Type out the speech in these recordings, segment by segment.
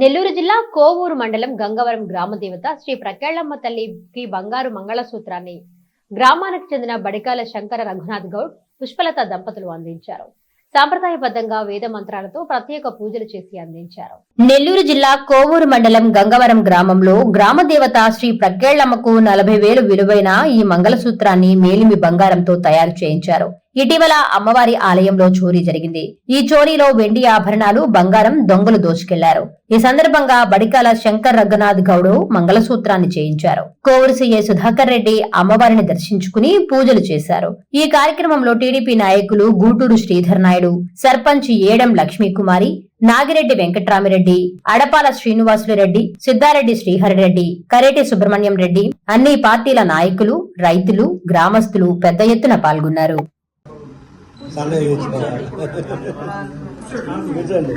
నెల్లూరు జిల్లా కోవూరు మండలం గంగవరం గ్రామ దేవత శ్రీ ప్రకేళ్ళమ్మ తల్లికి బంగారు మంగళసూత్రాన్ని గ్రామానికి చెందిన బడికాల శంకర రఘునాథ్ గౌడ్ పుష్పలత దంపతులు అందించారు. సాంప్రదాయబద్ధంగా వేద మంత్రాలతో ప్రత్యేక పూజలు చేసి అందించారు. నెల్లూరు జిల్లా కోవూరు మండలం గంగవరం గ్రామంలో గ్రామ దేవత శ్రీ ప్రగ్గేళ్ళమ్మకు నలభై వేలు విలువైన ఈ మంగళసూత్రాన్ని మేలిమి బంగారంతో తయారు చేయించారు. ఇటీవల అమ్మవారి ఆలయంలో చోరీ జరిగింది. ఈ చోరీలో వెండి ఆభరణాలు బంగారం దొంగలు దోచుకెళ్ళారు. ఈ సందర్భంగా బడికాల శంకర్ రఘునాథ్ గౌడు మంగళసూత్రాన్ని చేయించారు. కోవూరు సీఏ సుధాకర్ రెడ్డి అమ్మవారిని దర్శించుకుని పూజలు చేశారు. ఈ కార్యక్రమంలో టీడీపీ నాయకులు గూటూరు శ్రీధర్ నాయుడు సర్పంచ్ ఏడం లక్ష్మీకుమారి నాగిరెడ్డి వెంకట్రామిరెడ్డి అడపాల శ్రీనివాసులు రెడ్డి సిద్ధారెడ్డి శ్రీహరిరెడ్డి కరేటి సుబ్రహ్మణ్యం రెడ్డి అన్ని పార్టీల నాయకులు రైతులు గ్రామస్తులు పెద్ద ఎత్తున పాల్గొన్నారు. కూర్చోండి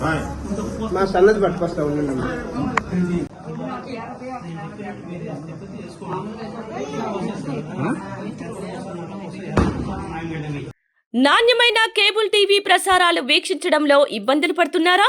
ఆ, మా సన్నది పట్టుకొస్తా ఉండండి నాణ్యమైన కేబుల్ టీవీ ప్రసారాలు వీక్షించడంలో ఇబ్బందులు పడుతున్నారా?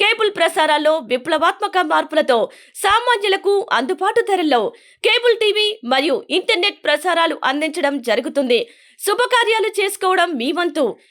కేబుల్ ప్రసారాల్లో విప్లవాత్మక మార్పులతో సామాన్యులకు అందుబాటు ధరల్లో కేబుల్ టీవీ మరియు ఇంటర్నెట్ ప్రసారాలు అందించడం జరుగుతుంది. శుభకార్యాలు చేసుకోవడం మీ వంతు.